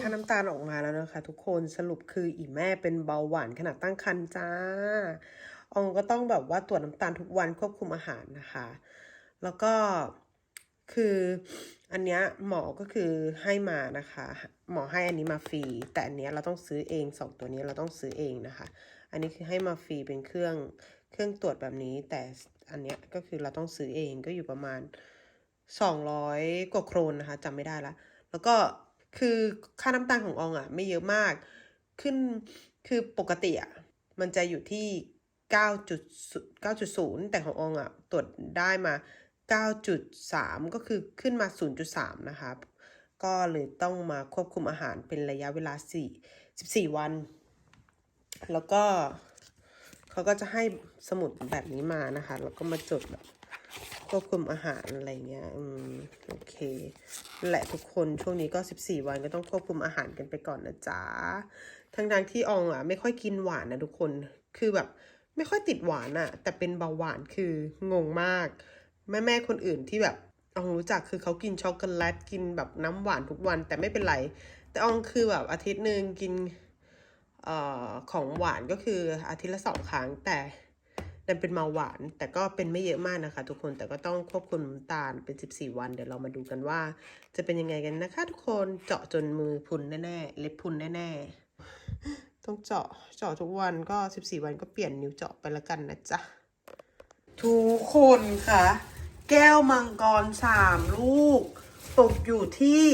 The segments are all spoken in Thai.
ถ้าน้ำตาลออกมาแล้วนะคะ ทุกคนสรุปคืออีแม่เป็นเบาหวานขนาดตั้งครรภ์จ้า อองก็ต้องแบบว่าตรวจน้ำตาลทุกวันควบคุมอาหารนะคะ แล้วก็คืออันเนี้ยหมอก็คือให้มานะคะ หมอให้อันนี้มาฟรีแต่อันเนี้ยเราต้องซื้อเองสองตัวนี้เราต้องซื้อเองนะคะ อันนี้คือให้มาฟรีเป็นเครื่องเครื่องตรวจแบบนี้ แต่อันเนี้ยก็คือเราต้องซื้อเองก็อยู่ประมาณ สองร้อยกว่าโครนนะคะจำไม่ได้ละ แล้วก็คือค่าน้ำตาลของอองอะ ไม่เยอะมาก ขึ้นคือปกติอะ มันจะอยู่ที่เก้าจุดเก้าจุดศูนย์แต่ของอองอะ ตรวจได้มาเก้าจุดสามก็คือขึ้นมาศูนย์จุดสามนะคะก็เลยต้องมาควบคุมอาหารเป็นระยะเวลาสี่สิบสี่วัน แล้วก็เขาก็จะให้สมุดแบบนี้มานะคะ แล้วก็มาจดแบบ ควบคุมอาหารอะไรเงี้ย อืม โอเคนั่นแหละทุกคน ช่วงนี้ก็ 14 วันก็ต้องควบคุมอาหารกันไปก่อนนะจ๊ะ ทั้งทางที่อองอะ ไม่ค่อยกินหวานนะทุกคน คือแบบไม่ค่อยติดหวานอะ แต่เป็นเบาหวานคืองงมาก แม่แม่คนอื่นที่แบบอองรู้จักคือเขากินช็อกโกแลตกินแบบน้ำหวานทุกวัน แต่ไม่เป็นไร แต่อองคือแบบอาทิตย์หนึ่งกินออของหวานก็คืออาทิตย์ละสองครั้งแต่ ดันเป็นเมาหวาน แต่ก็เป็นไม่เยอะมากนะคะ ทุกคนแต่ก็ต้องควบคุมน้ำตาลเป็น 14 วัน เดี๋ยวเรามาดูกันว่า จะเป็นยังไงกันนะคะ ทุกคนเจาะจนมือพุนแน่ๆเล็บพุนแน่ๆต้องเจาะเจาะทุกวันก็ 14 วันก็เปลี่ยนนิ้วเจาะไปละกันนะจ๊ะทุกคนค่ะ แก้วมังกรสามลูก ตกอยู่ที่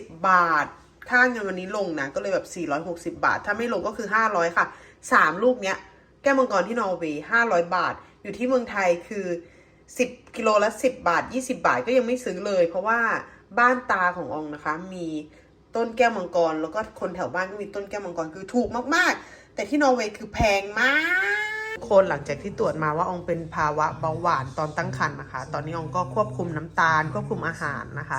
460 บาทค่าเงินวันนี้ลงนะ ก็เลยแบบ 460 บาท ถ้าไม่ลงก็คือ 500 ค่ะ 3 ลูกเนี้ย แก้วมังกรที่นอร์เวย์500 บาท อยู่ที่เมืองไทยคือ 10 กิโลละ 10 บาท 20 บาทก็ยังไม่ซื้อเลย เพราะว่าบ้านตาขององนะคะ มีต้นแก้วมังกร แล้วก็คนแถวบ้านก็มีต้นแก้วมังกรคือถูกมากๆ แต่ที่นอร์เวย์คือแพงมาก คนหลังจากที่ตรวจมาว่าองเป็นภาวะเบาหวานตอนตั้งครรภ์นะคะ ตอนนี้องก็ควบคุมน้ำตาล ควบคุมอาหารนะคะ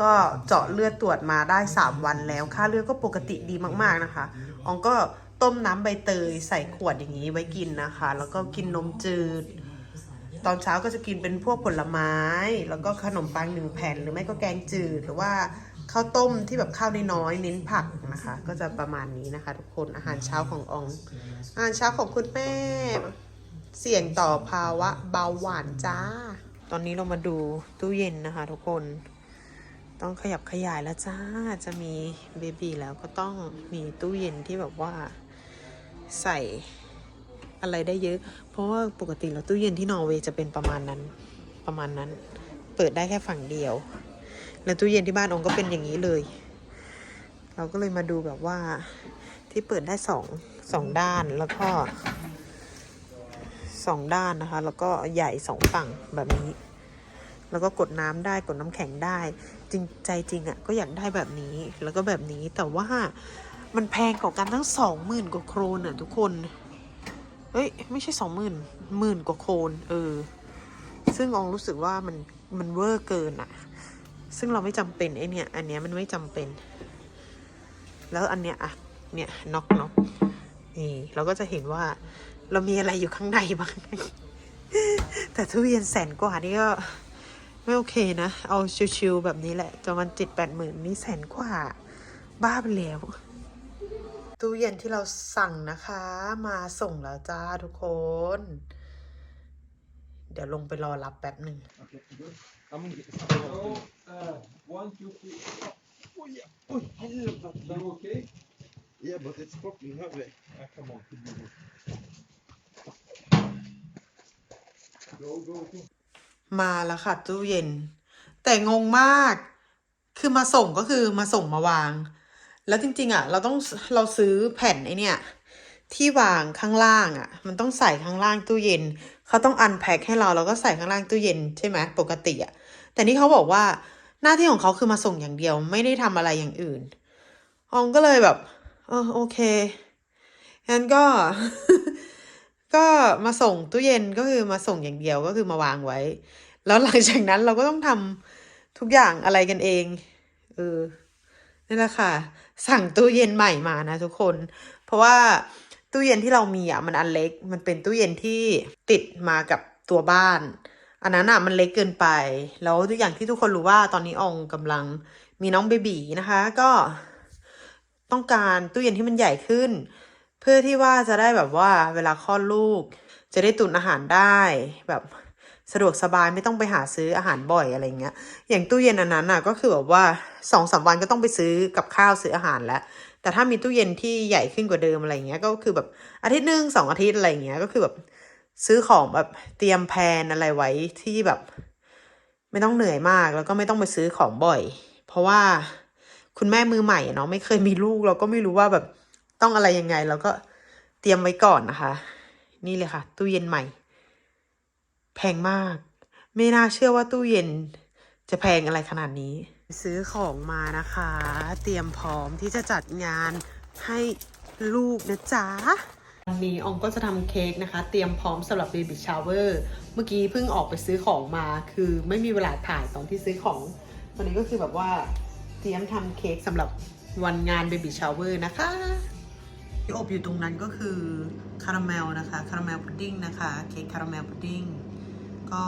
ก็เจาะเลือดตรวจมาได้ 3 วันแล้ว ค่าเลือดก็ปกติดีมากๆนะคะ องก็ ต้มน้ำใบเตยใส่ขวดอย่างนี้ไว้กินนะคะ แล้วก็กินนมจืด ตอนเช้าก็จะกินเป็นพวกผลไม้ แล้วก็ขนมปังหนึ่งแผ่น หรือไม่ก็แกงจืดหรือว่าข้าวต้มที่แบบข้าวน้อยๆเน้นผักนะคะ ก็จะประมาณนี้นะคะ ทุกคนอาหารเช้าของออง อาหารเช้าของคุณแม่เสี่ยงต่อภาวะเบาหวานจ้า ตอนนี้เรามาดูตู้เย็นนะคะ ทุกคน ต้องขยับขยายแล้วจ้า จะมีเบบีแล้วก็ต้องมีตู้เย็นที่แบบว่า ใส่อะไรได้เยอะ เพราะว่าปกติแล้วตู้เย็นที่นอร์เวย์จะเป็นประมาณนั้นประมาณนั้น เปิดได้แค่ฝั่งเดียว แล้วตู้เย็นที่บ้านองก็เป็นอย่างนี้เลย เราก็เลยมาดูแบบว่าที่เปิดได้สองสองด้านแล้วก็สองด้านนะคะ แล้วก็ใหญ่สองฝั่งแบบนี้ แล้วก็กดน้ำได้กดน้ำแข็งได้ จริงใจจริงอะ่ะก็อยากได้แบบนี้แล้วก็แบบนี้แต่ว่า มันแพงกว่ากันทั้งสองหมื่นกว่าโครนอะ่ะทุกคน เฮ้ย ไม่ใช่สองหมื่นหมื่นกว่าโครนเออ ซึ่งองรู้สึกว่ามันมันเวอร์เกินอะ่ะซึ่งเราไม่จำเป็นไอเนี่ย อันเนี้ยมันไม่จำเป็น แล้วอันเนี้ยอะเนี่ยน็อกน็อกนี่เราก็จะเห็นว่าเรามีอะไรอยู่ข้างในบ้าง แต่ตู้เย็นแสนกว่านี่ก็ไม่โอเคนะ เอาชิวๆแบบนี้แหละจะมันจิตแปดหมื่นนี่แสนกว่า บ้าไปแล้ว ตู้เย็นที่เราสั่งนะคะ มาส่งแล้วจ้าทุกคน เดี๋ยวลงไปรอรับแป๊บหนึ่ง I'm gonna get this. So, uh, one, two, three. Oh yeah. Oh, helvete. You okay? Yeah, but it's fucking heavy. Ah, come on, could you go? Go, go, go. มาแล้วค่ะตู้เย็น แต่งงมาก คือมาส่งก็คือมาส่งมาวาง แล้วจริง ๆ อะ เราต้องเราซื้อแผ่นไอเนี่ย ที่วางข้างล่างอะ มันต้องใส่ข้างล่างตู้เย็น เขาต้องอันแพ็คให้เราแล้วก็ใส่ข้างล่างตู้เย็นใช่ไหมปกติอะ แต่นี่เขาบอกว่าหน้าที่ของเขาคือมาส่งอย่างเดียวไม่ได้ทำอะไรอย่างอื่นอองก็เลยแบบ เออโอเคงั้นก็ ก็มาส่งตู้เย็นก็คือมาส่งอย่างเดียวก็คือมาวางไว้ แล้วหลังจากนั้นเราก็ต้องทำทุกอย่างอะไรกันเองเออนี่แหละค่ะ สั่งตู้เย็นใหม่มานะทุกคน เพราะว่าตู้เย็นที่เรามีอะมันอันเล็ก มันเป็นตู้เย็นที่ติดมากับตัวบ้าน อันนั้นอะมันเล็กเกินไป แล้วทุกอย่างที่ทุกคนรู้ว่าตอนนี้องกำลังมีน้องเบบีนะคะ ก็ต้องการตู้เย็นที่มันใหญ่ขึ้น เพื่อที่ว่าจะได้แบบว่าเวลาคลอดลูก จะได้ตุนอาหารได้แบบ สะดวกสบายไม่ต้องไปหาซื้ออาหารบ่อยอะไรเงี้ย อย่างตู้เย็นอันนั้นน่ะก็คือแบบว่าสองสามวันก็ต้องไปซื้อกับข้าวซื้ออาหารแล้ว แต่ถ้ามีตู้เย็นที่ใหญ่ขึ้นกว่าเดิมอะไรเงี้ยก็คือแบบอาทิตย์หนึ่งสองอาทิตย์อะไรเงี้ยก็คือแบบซื้อของแบบเตรียมแพนอะไรไว้ที่แบบ ไม่ต้องเหนื่อยมากแล้วก็ไม่ต้องไปซื้อของบ่อย เพราะว่าคุณแม่มือใหม่เนาะไม่เคยมีลูกเราก็ไม่รู้ว่าแบบต้องอะไรยังไงเราก็เตรียมไว้ก่อนนะคะ นี่เลยค่ะ ตู้เย็นใหม่ แพงมาก ไม่น่าเชื่อว่าตู้เย็น จะแพงอะไรขนาดนี้ ซื้อของมานะคะ เตรียมพร้อมที่จะจัดงานให้ลูกนะจ๊ะวันนี้อองก็จะทำเค้กนะคะ เตรียมพร้อมสำหรับ Baby Shower เมื่อกี้เพิ่งออกไปซื้อของมา คือไม่มีเวลาถ่ายตอนที่ซื้อของตอนนี้ก็คือแบบว่าเตรียมทำเค้กสำหรับวันงาน Baby Shower นะคะที่อบอยู่ตรงนั้นก็คือคาราเมลนะคะคาราเมลพุดดิ้งนะคะเค้กคาราเมลพุดดิ้ง ก็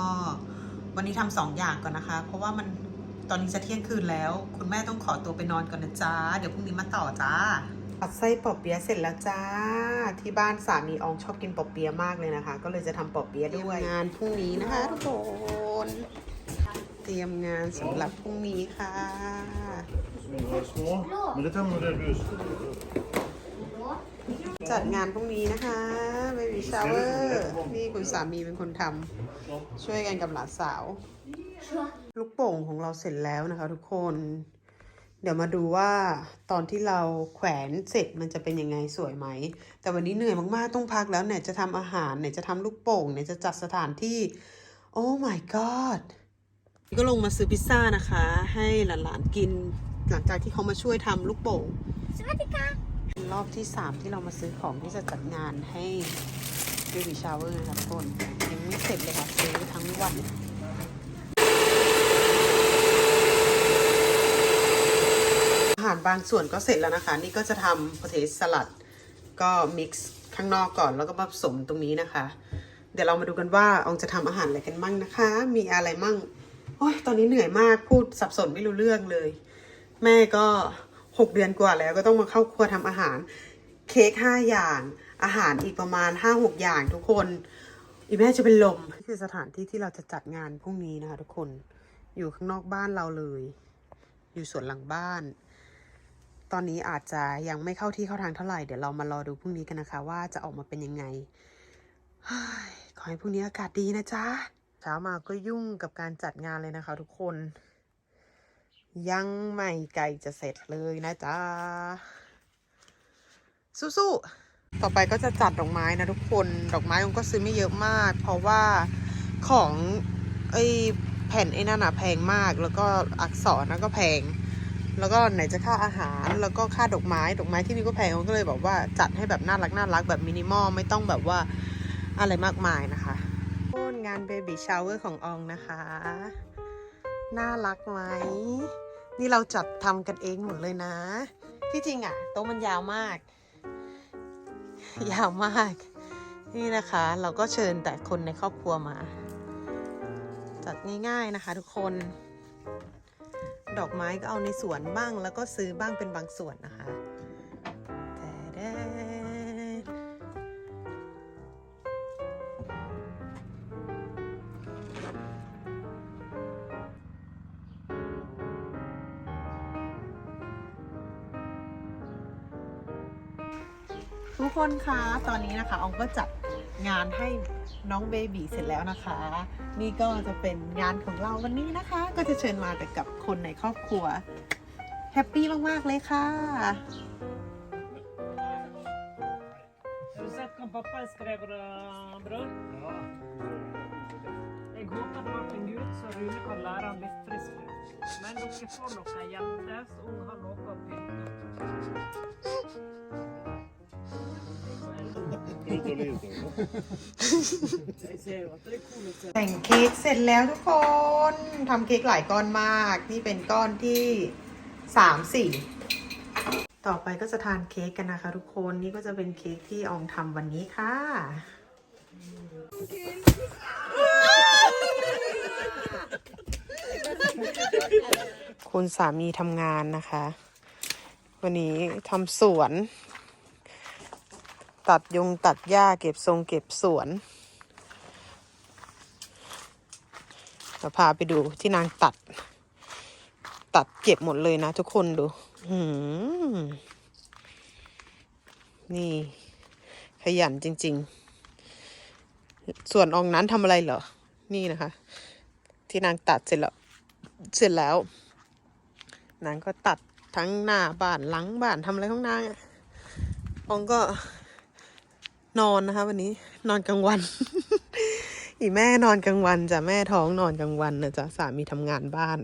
วันนี้ทำสองอย่างก่อนนะคะ เพราะว่ามันตอนนี้จะเที่ยงคืนแล้ว คุณแม่ต้องขอตัวไปนอนก่อนนะจ๊ะ เดี๋ยวพรุ่งนี้มาต่อจ้าัดไส้ปอเปี๊ยะเสร็จแล้วจ้า ที่บ้านสามีอองชอบกินปอเปี๊ยะมากเลยนะคะ ก็เลยจะทำปอเปี๊ยะด้วยงานพรุ่งนี้นะคะทุกคนเตรียมงานสำหรับพรุ่งนี้ค่ะ จัดงานพรุ่งนี้นะคะ Baby Shower นี่คุณสามีเป็นคนทำช่วยกันกับหลานสาว ลูกโป่งของเราเสร็จแล้วนะคะ ทุกคน เดี๋ยวมาดูว่าตอนที่เราแขวนเสร็จมันจะเป็นยังไงสวยไหม แต่วันนี้เหนื่อยมากๆ ต้องพักแล้วเนี่ยจะทำอาหารเนี่ยจะทำลูกโป่งเนี่ยจะจัดสถานที่ โอ้ my god ก็ลงมาซื้อพิซซ่านะคะ ให้หลานๆกินหลังจากที่เขามาช่วยทำลูกโป่งเป็น รอบที่ 3 ที่เรามาซื้อของที่จะจัดงานให้ Baby Shower นะคะทุกคนยังไม่เสร็จเลยค่ะซื้อทั้งวันอาหารบางส่วนก็เสร็จแล้วนะคะ นี่ก็จะทำ potato salad ก็มิกซ์ข้างนอกก่อนแล้วก็มาผสมตรงนี้นะคะ เดี๋ยวเรามาดูกันว่าอองจะทำอาหารอะไรกันมั่งนะคะ มีอะไรมั่งโอ้ยตอนนี้เหนื่อยมากพูดสับสนไม่รู้เรื่องเลย แม่ก็ หกเดือนกว่าแล้วก็ต้องมาเข้าครัวทำอาหาร เค้กห้าอย่าง อาหารอีกประมาณห้าหกอย่างทุกคน อีแม่จะเป็นลมนี่คือสถานที่ที่เราจะจัดงานพรุ่งนี้นะคะทุกคนอยู่ข้างนอกบ้านเราเลย อยู่สวนหลังบ้าน ตอนนี้อาจจะยังไม่เข้าที่เข้าทางเท่าไหร่เดี๋ยวเรามารอดูพรุ่งนี้กันนะคะ ว่าจะออกมาเป็นยังไงขอให้พรุ่งนี้อากาศดีนะจ๊ะเช้ามาก็ยุ่งกับการจัดงานเลยนะคะ ทุกคน ยังไม่ไกลจะเสร็จเลยนะจ๊ะ สู้ๆ ต่อไปก็จะจัดดอกไม้นะทุกคน ดอกไม้ผมก็ซื้อไม่เยอะมาก เพราะว่าของไอ้แผ่นไอ้นั่นอะแพงมาก แล้วก็อักษรนั่นก็แพง แล้วก็ไหนจะค่าอาหาร แล้วก็ค่าดอกไม้ ดอกไม้ที่นี่ก็แพงผมก็เลยบอกว่าจัดให้แบบน่ารักน่ารักแบบมินิมอลไม่ต้องแบบว่าอะไรมากมายนะคะโอนงานเบบี้ชาวเวอร์ของอองนะคะ น่ารักไหม นี่เราจัดทำกันเองหมดเลยนะ ที่จริงอะโต๊ะมันยาวมาก ยาวมาก นี่นะคะ เราก็เชิญแต่คนในครอบครัวมา จัดง่ายๆนะคะ ทุกคน ดอกไม้ก็เอาในสวนบ้างแล้วก็ซื้อบ้างเป็นบางส่วนนะคะ ทุกคนคะตอนนี้นะคะอองก็จัดงานให้น้องเบบีเสร็จแล้วนะคะ นี่ก็จะเป็นงานของเราวันนี้นะคะ ก็จะเชิญมาแต่กับคนในครอบครัวแฮปปี้มาก ๆ เลยค่ะ Har du sett hva pappa skrev, da, bror? Jeg håper det var en gutt, så Rune kan lære han litt frisk luft. Men dere får nok ei jente, så hun har noe å pynte. แต่งเค้กเสร็จแล้วทุกคนทำเค้กหลายก้อนมาก นี่เป็นก้อนที่สามสี่ต่อไปก็จะทานเค้กกันนะคะทุกคนนี่ก็จะเป็นเค้กที่อองทำวันนี้ค่ะ คุณสามีทำงานนะคะ วันนี้ทำสวน ตัดยงตัดหญ้าเก็บทรงเก็บสวนเดี๋ยวพาไปดูที่นางตัด ตัดเก็บหมดเลยนะ ทุกคนดูนี่ ขยันจริง ๆ ส่วนองนั้นทำอะไรเหรอ นี่นะคะ ที่นางตัดเสร็จแล้ว เสร็จแล้ว นางก็ตัดทั้งหน้าบ้านหลังบ้านทำอะไรของนางองก็ นอนนะคะ วันนี้นอนกลางวัน อีแม่นอนกลางวันจ้ะแม่ท้องนอนกลางวันนะจ๊ะสามีทำงานบ้าน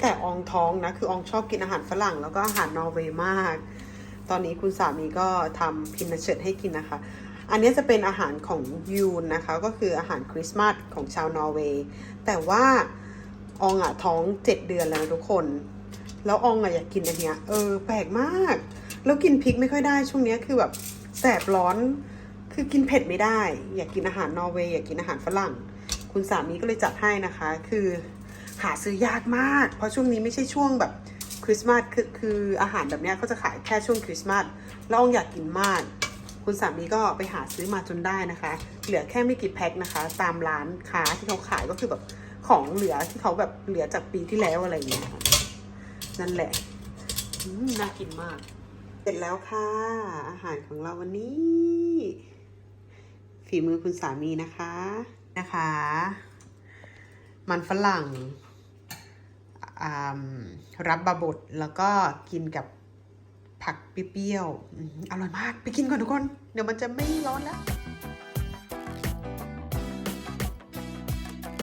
แต่อองท้องนะ คืออองชอบกินอาหารฝรั่งแล้วก็อาหารนอร์เวย์มาก ตอนนี้คุณสามีก็ทำพินเชิดให้กินนะคะ อันนี้จะเป็นอาหารของยูนนะคะ ก็คืออาหารคริสต์มาสของชาวนอร์เวย์แต่ว่าอองอะท้องเจ็ดเดือนแล้วนะทุกคน แล้วอองอะอยากกินอันเนี้ยเออแปลกมาก แล้วกินพริกไม่ค่อยได้ช่วงเนี้ยคือแบบแสบร้อน คือกินเผ็ดไม่ได้ อยากกินอาหารนอร์เวย์อยากกินอาหารฝรั่ง คุณสามีก็เลยจัดให้นะคะ คือหาซื้อยากมาก เพราะช่วงนี้ไม่ใช่ช่วงแบบคริสต์มาสคือคืออาหารแบบเนี้ยเขาจะขายแค่ช่วงคริสต์มาสแล้วองอยากกินมาก คุณสามีก็ไปหาซื้อมาจนได้นะคะ เหลือแค่ไม่กี่แพ็คนะคะ ตามร้านค้าที่เขาขายก็คือแบบของเหลือที่เขาแบบเหลือจากปีที่แล้วอะไรอย่างเงี้ยนั่นแหละอืมน่ากินมาก เสร็จแล้วค่ะ อาหารของเราวันนี้ ฝีมือคุณสามีนะคะนะคะ มันฝรั่งรับบาบดแล้วก็กินกับผักเปรี้ยวอร่อยมาก ไปกินก่อนทุกคน เดี๋ยวมันจะไม่ร้อนแล้ว